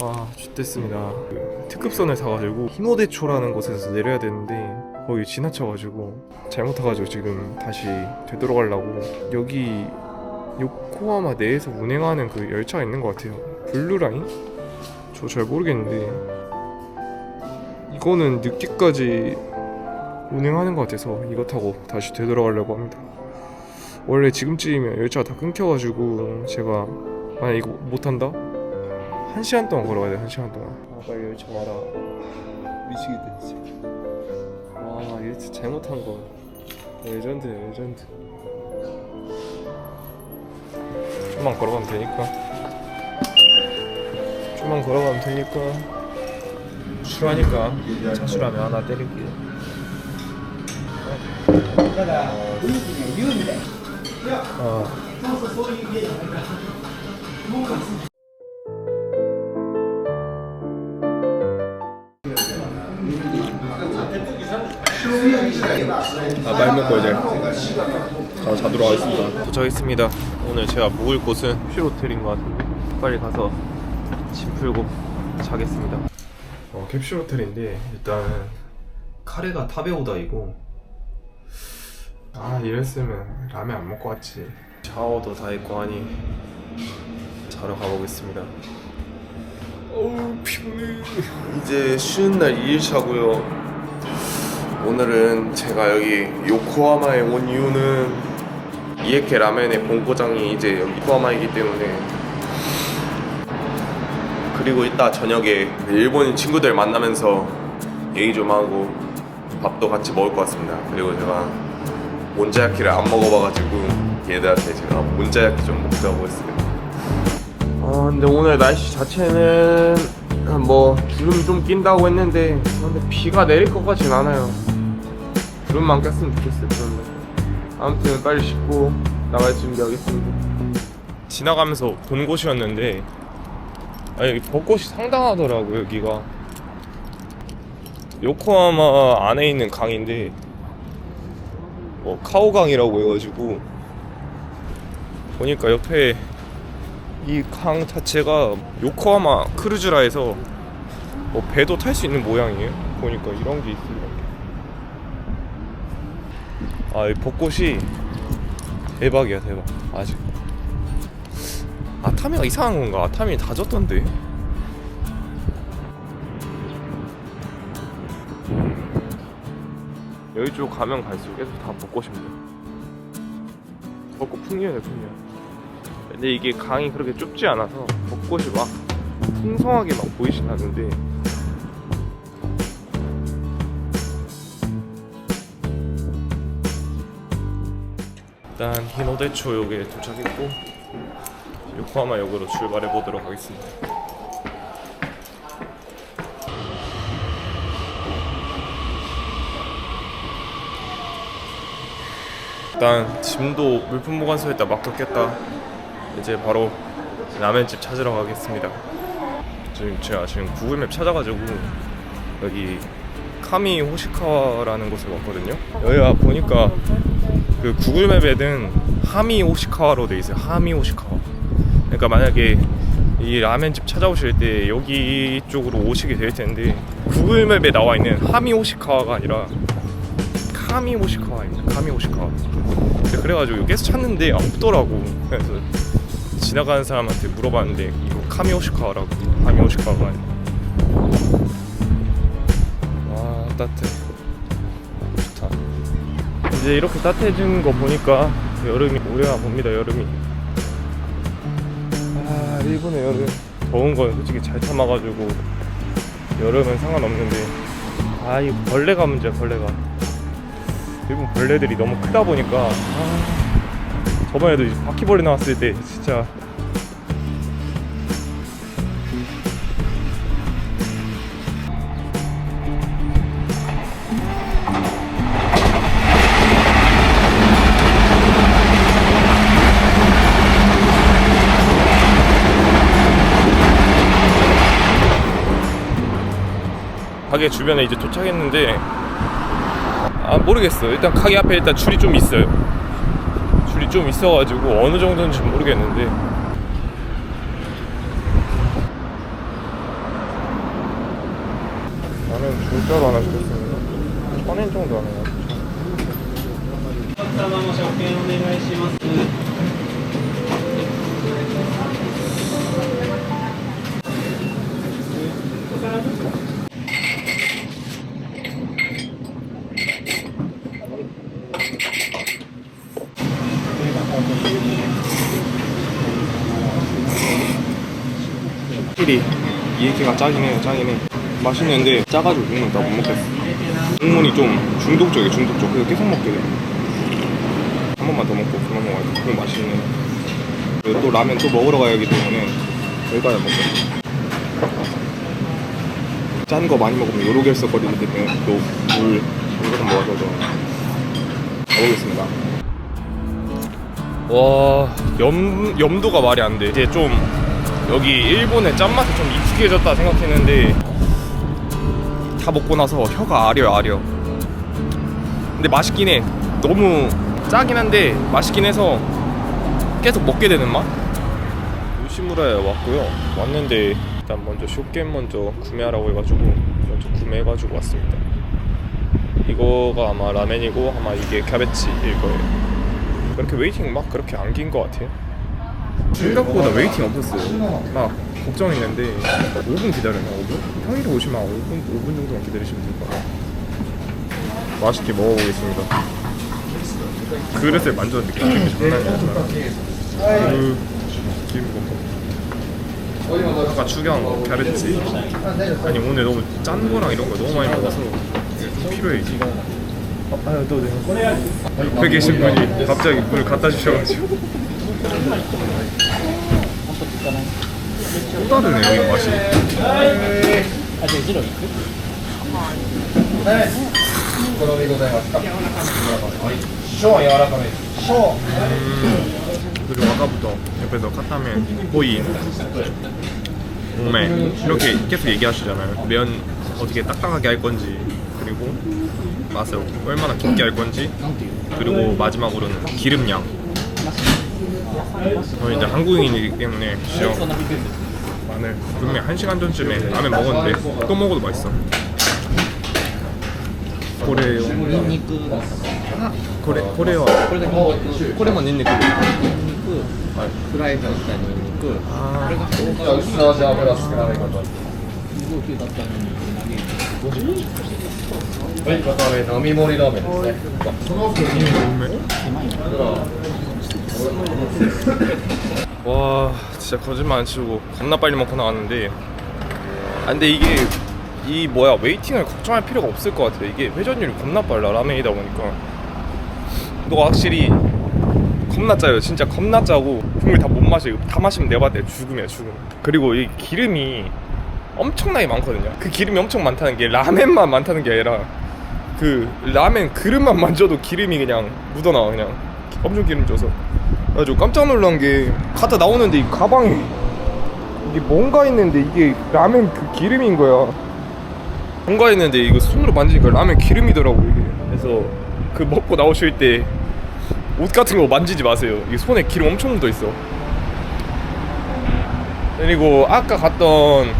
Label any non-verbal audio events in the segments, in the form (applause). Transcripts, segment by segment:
와, X됐습니다. 그 특급선을 타가지고 히노대초라는 곳에서 내려야 되는데 거기 지나쳐가지고 잘못 타가지고 지금 다시 되돌아가려고 여기 요코하마 내에서 운행하는 그 열차가 있는 것 같아요. 블루라인? 저 잘 모르겠는데 이거는 늦게까지 운행하는 것 같아서 이거 타고 다시 되돌아가려고 합니다. 원래 지금쯤이면 열차가 다 끊겨가지고 제가 만약 이거 못 탄다? 한 시간 동안 걸어가야 돼, 한 시간 동안. 아, 빨리 열차 와라. 미치겠다, 진짜. 와, 열차 잘못한 거. 레전드, 레전드. 좀만 걸어가면 되니까. 좀만 걸어가면 되니까. 술하니까 차술하면 하나 때릴게요. 아. 아, 말 먹고 이제 자, 자도록 하겠습니다. 도착했습니다. 오늘 제가 묵을 곳은 캡슐호텔인 것 같은데 빨리 가서 짐 풀고 자겠습니다. 어, 캡슐호텔인데 일단 카레가 타베오다이고 아 이랬으면 라면 안 먹고 왔지. 샤워도 다 했고 하니 자러 가보겠습니다. 어우 피곤해. 이제 쉬는 날 2일 차고요. 오늘은 제가 여기 요코하마에 온 이유는 이에케 라멘의 본고장이 이제 여기 요코하마이기 때문에 그리고 이따 저녁에 일본인 친구들 만나면서 얘기 좀 하고 밥도 같이 먹을 것 같습니다. 그리고 제가 몬자야키를 안 먹어봐가지고 얘들한테 제가 몬자야키 좀 먹자고 했어요. 아 근데 오늘 날씨 자체는 뭐 구름 좀 낀다고 했는데 근데 비가 내릴 것 같진 않아요. 구름만 꼈으면 좋겠어요. 그런데 아무튼 빨리 씻고 나갈 준비하겠습니다. 지나가면서 본 곳이었는데 아 여기 벚꽃이 상당하더라고요 여기가 요코하마 안에 있는 강인데 뭐 카오강이라고 해가지고 보니까 옆에 이 강 자체가 요코하마 크루즈라 해서 뭐 배도 탈 수 있는 모양이에요 보니까 이런 게 있어요 아 이 벚꽃이 대박이야 대박. 아직. 아타미가 이상한 건가? 아타미 다 졌던데. 여기 쪽 가면 갈수록 계속 다 벚꽃입니다. 벚꽃 풍년이에요 풍년 근데 이게 강이 그렇게 좁지 않아서 벚꽃이 막 풍성하게 막 보이진 않는데 일단 히노대초역에 도착했고 요코하마 역으로 출발해 보도록 하겠습니다. 일단 짐도 물품 보관소에다 맡겼겠다. 이제 바로 라면집 찾으러 가겠습니다. 지금 제가 지금 구글맵 찾아가지고 여기 카미 호시카와라는 곳에 왔거든요. 여기가 보니까 그 구글맵에는 하미 오시카와로 돼 있어요. 하미 오시카와. 그러니까 만약에 이 라면집 찾아오실 때 여기 쪽으로 오시게 될 텐데 구글맵에 나와 있는 하미 오시카와가 아니라 카미 오시카와입니다. 카미 오시카와. 근데 그래가지고 계속 찾는데 없더라고. 그래서 지나가는 사람한테 물어봤는데 이거 카미 오시카와라고. 하미 오시카와가 아니라. 와 따뜻해. 이제 이렇게 따뜻해진 거 보니까 여름이 오려나 봅니다 여름이. 아 일본의 여름 더운 건 솔직히 잘 참아가지고 여름은 상관없는데. 아 이 벌레가 문제야 벌레가. 일본 벌레들이 너무 크다 보니까 아, 저번에도 바퀴벌레 나왔을 때 진짜 가게 주변에 이제 도착했는데 아 모르겠어요. 일단 가게 앞에 일단 줄이 좀 있어요. 줄이 좀 있어가지고 어느 정도인지 모르겠는데. 나는 줄자로 하나 시켰습니다. 천엔 정도 하네요. 확실히 이 얘기가 짜긴 해요 짜긴 해 맛있는데 짜가지고 국물 다못 먹겠어. 국물이 좀 중독적이에요 중독적. 그래서 계속 먹게 돼한 번만 더 먹고 그만 먹어야 돼. 그럼 맛있네. 그리고 또 라면 또 먹으러 가야 하기 때문에 결과야 먹고 짠거 많이 먹으면 요로 결석거리기 때문에 또물 무조건 먹어서 좀 가보겠습니다. 와 염, 염도가 말이 안돼. 이제 좀 여기 일본의 짠맛에 좀 익숙해졌다 생각했는데 다 먹고 나서 혀가 아려 아려. 근데 맛있긴 해. 너무 짜긴 한데 맛있긴 해서 계속 먹게 되는 맛? 요시무라에 왔고요. 왔는데 일단 먼저 쇼겜 먼저 구매하라고 해가지고 먼저 구매해가지고 왔습니다. 이거가 아마 라멘이고 아마 이게 캬베치일 거예요. 그렇게 웨이팅 막 그렇게 안 긴 것 같아요 생각보다 웨이팅 없었어요. 막 걱정했는데 5분 기다렸나 5분? 평일에 오시면 5분 5분 정도만 기다리시면 될 것 같아요. 맛있게 먹어보겠습니다. 그릇을 만졌는데 기름이 장난이 아니라 그 기름 검사. 아까 추경 갸베치 아니 오늘 너무 짠 거랑 이런 거 너무 많이 먹어서 좀 필요해 이게. 아유 또 내가 옆에 계신 분이 갑자기 물을 갖다 주셔가지고 그러니까는 또 다르네 여기 맛이. 아, 저 이지로 있고. 음. 그리고 아까부터 옆에서 카타멘, 코인, 몸매 이렇게 계속 얘기하시잖아요. 면 어떻게 딱딱하게 할 건지 그리고 맛을 얼마나 깊게 할 건지 그리고 마지막으로는 기름 양 저는 이제 한국인이기 때문에 진짜 そんなびっくりする 마늘 분명히 한 시간 전쯤에 라면 먹었는데 또 먹어도 맛있어 고래요 ニンニク、 고래 고래요 これだけニンニク、 고래만 있는 그 ニンニク、フライドしたニンニク、こ 아 れが唐じゃあ薄味油少なめかと。 59だったニンニク投げるはい、わかめ並盛りラーメンですね。その奥に (laughs) 와 진짜 거짓말 안 치고 겁나 빨리 먹고 나왔는데. 아 근데 이게 이 뭐야 웨이팅을 걱정할 필요가 없을 것 같아. 이게 회전율이 겁나 빨라 라면이다 보니까. 너가 확실히 겁나 짜요. 진짜 겁나 짜고 국물 다못 이거 다 마시면 때 죽음이야 죽음. 그리고 이 기름이 엄청나게 많거든요. 그 기름이 엄청 많다는 게 라멘만 많다는 게 아니라 그 라멘 그릇만 만져도 기름이 그냥 묻어나와 그냥. 엄청 기름져서 그래가지고 깜짝 놀란 게 갔다 나오는데 이 가방에 이게 뭔가 있는데 이게 라면 그 기름인 거야. 뭔가 있는데 이거 손으로 만지니까 라면 기름이더라고 이게. 그래서 그 먹고 나오실 때 옷 같은 거 만지지 마세요. 이게 손에 기름 엄청 묻어 있어. 그리고 아까 갔던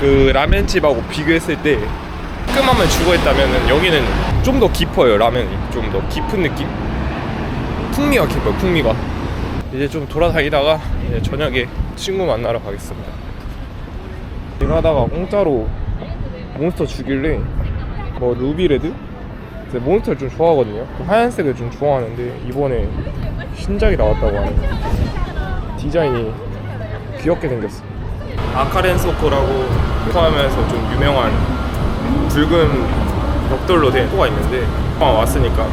그 라면집하고 비교했을 때 깔끔함을 추구했다면 여기는 좀 더 깊어요 라면이. 좀 더 깊은 느낌 풍미가 깊어요 풍미가. 이제 좀 돌아다니다가 이제 저녁에 친구 만나러 가겠습니다. 제가 하다가 공짜로 몬스터 주길래 뭐 루비레드? 몬스터를 좀 좋아하거든요. 그 하얀색을 좀 좋아하는데 이번에 신작이 나왔다고 하네 디자인이 귀엽게 생겼어. 아카렌 소코라고 포함해서 좀 유명한 붉은 벽돌로 된 토가 있는데 포함 왔으니까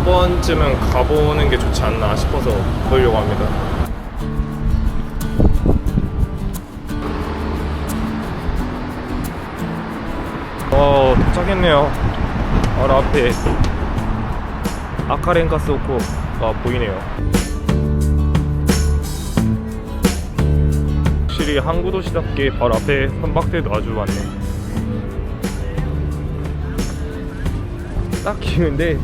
한 번쯤은 가보는 게 좋지 않나 싶어서 보려고 합니다. 어 도착했네요. 바로 앞에 아카렌가스오코가 보이네요. 확실히 항구 도시답게 바로 앞에 선박대도 아주 많네. 딱히 근데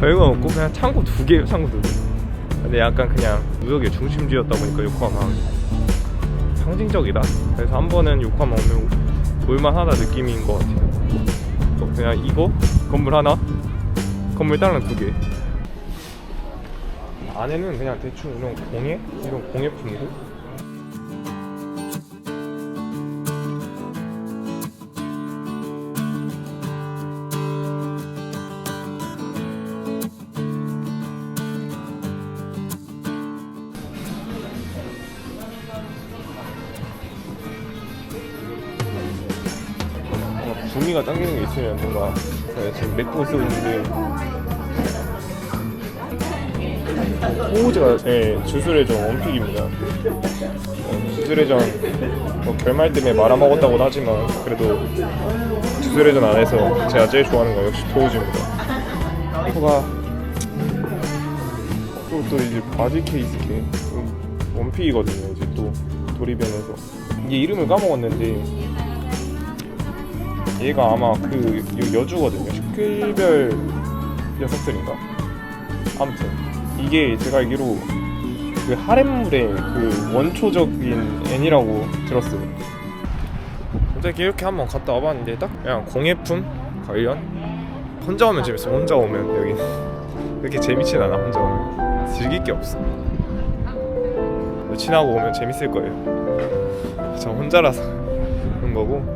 별거 없고 그냥 창고 두 개예요 창고 두 개. 근데 약간 그냥 무역의 중심지였다 보니까 요코하마 상징적이다. 그래서 한 번은 요코하마 오면 볼만하다 느낌인 것 같아요. 저 그냥 이거 건물 하나, 건물 다른 두 개. 안에는 그냥 대충 이런 공예 이런 공예품들. 구미가 당기는 게 있으면 뭔가 제가 지금 맥북을 쓰고 있는데 호우즈가 네, 주술회전 원픽입니다. 어, 주술회전 뭐 결말 때문에 말아먹었다고는 하지만 그래도 주술회전 안에서 제가 제일 좋아하는 건 역시 토우즈입니다. 토가 또, 또 이제 바지 케이스 게 원픽이거든요. 이제 또 도리변에서 이게 이름을 까먹었는데 얘가 아마 그 여- 여주거든요. 식글별 녀석들인가? 아무튼 이게 제가 알기로 그 하렘물의 그 원초적인 애니라고 들었어요. 어떻게 이렇게 한번 갔다 와봤는데 딱 그냥 공예품 관련 혼자 오면 재밌어. 혼자 오면 여기 (laughs) 그렇게 재밌진 않아. 혼자 오면 즐길 게 없어. 친하고 오면 재밌을 거예요. 저 혼자라서 그런 거고.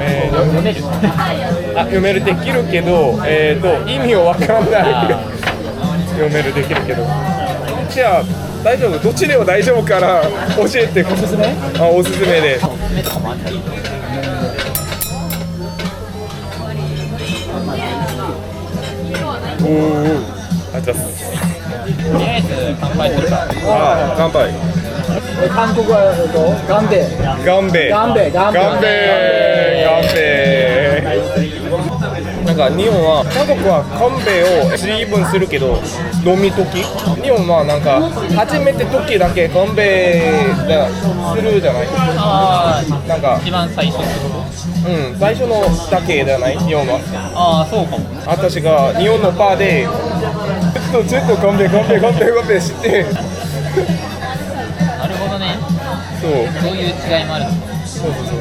えー読める。あ読めるできるけど、えー、と意味をわかんない。あ読めるできるけど。じゃあ大丈夫？どっちでも大丈夫から教えて。おすすめあおすすめで。目とかもあったり。おおあじゃとりあえず乾杯するか。ああ乾杯。え韓国はえっとガンベ。ガンベ。ガンベガンベ。ガンベなんか日本は韓国はガンベを水分するけど飲み時？日本はなんか初めて時だけガンベがするじゃない？あなんかあ、一番最初うん最初のだけじゃない？日本は。ああ、そうかも。私が日本のバーでちょっとちょっとガンベガンベガンベガンベして。そう。そういう違いもあるのか。そうそう。そう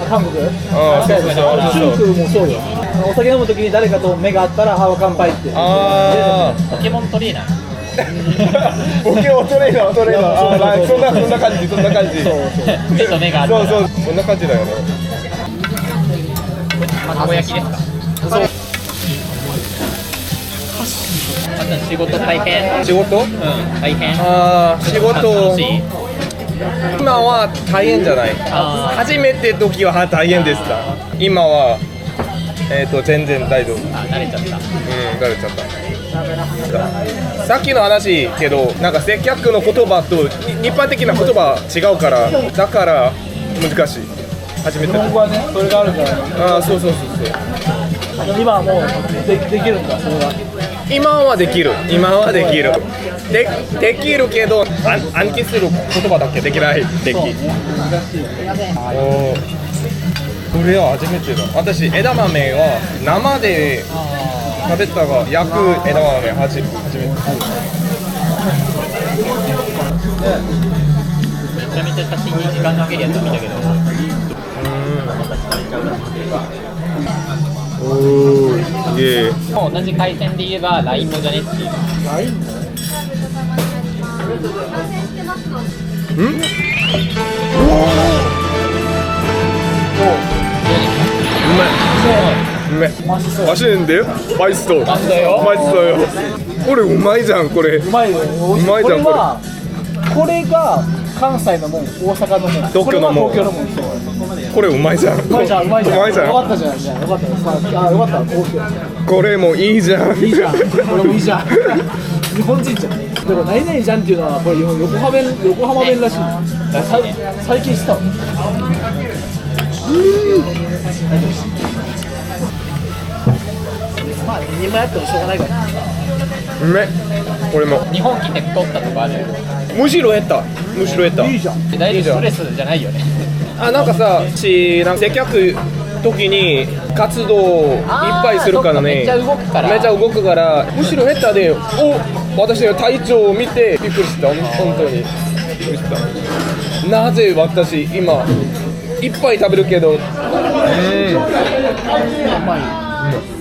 あ韓国？ああそうそうそう。中国もそうよ。お酒飲む時に誰かと目が合ったらあ乾杯って。ああポケモントレーナー。(laughs) ボケをトレーナートレーナー。あーそんなそんな感じそんな感じ。そうそう目と目があるそうそう。そんな感じだよね。卵焼きですか。あと仕事大変。仕事？うん大変。ああ仕事。楽しい今は大変じゃない。初めての時は大変でした。今はえっ、と全然大丈夫。うんあ慣れちゃった。慣れちゃった。さっきの話けどなんか接客の言葉とに一般的な言葉違うからだから難しい。初めて。日本語はねそれがあるから。ああそうそうそうそう。今はもうでできるんだそれが今はできる。今はできる。でできるけど暗暗記する言葉だけできない。でき。おー。これは初めてだ。私枝豆は生で食べたが焼く枝豆はじ初めてめちゃめちゃ写真に時間かけるやつ見たけどお、すげえ。同じ回線で言えば、LINE もじゃねっていう。うまいうまいマシンでマイストマイストよこれうまいじゃんこれうまいうまいじゃんこれこれが関西のもん大阪のもん。東京のもん。もん。これうまいじゃん。うまいじゃんうまいじゃん。うまいじゃん。よかったじゃんじゃあよかった。さあよかった高級これもいいじゃん。いいじゃん。これもいいじゃん。日本人じゃん。だから何々じゃんっていうのはこれ横浜弁横浜弁らしい。最近知ったわ。まあ2枚やってもしょうがないから。うめこれも。日本来て太ったとかあるむしろ減った。むしろ減った。いいじゃん。大丈夫。ストレスじゃないよね。あなんかさしなんか接客時に活動いっぱいするからね。めっちゃ動くから。めっちゃ動くからむしろ減ったでお私の体調を見てびっくりした。本当に。びっくりした。なぜ私今いっぱい食べるけどうんもうね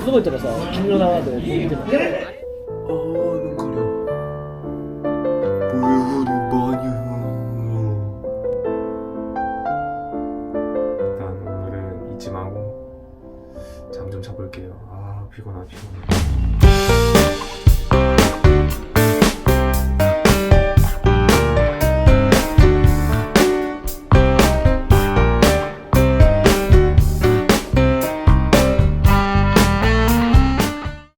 すごいとこさ君の名はと思って見てた。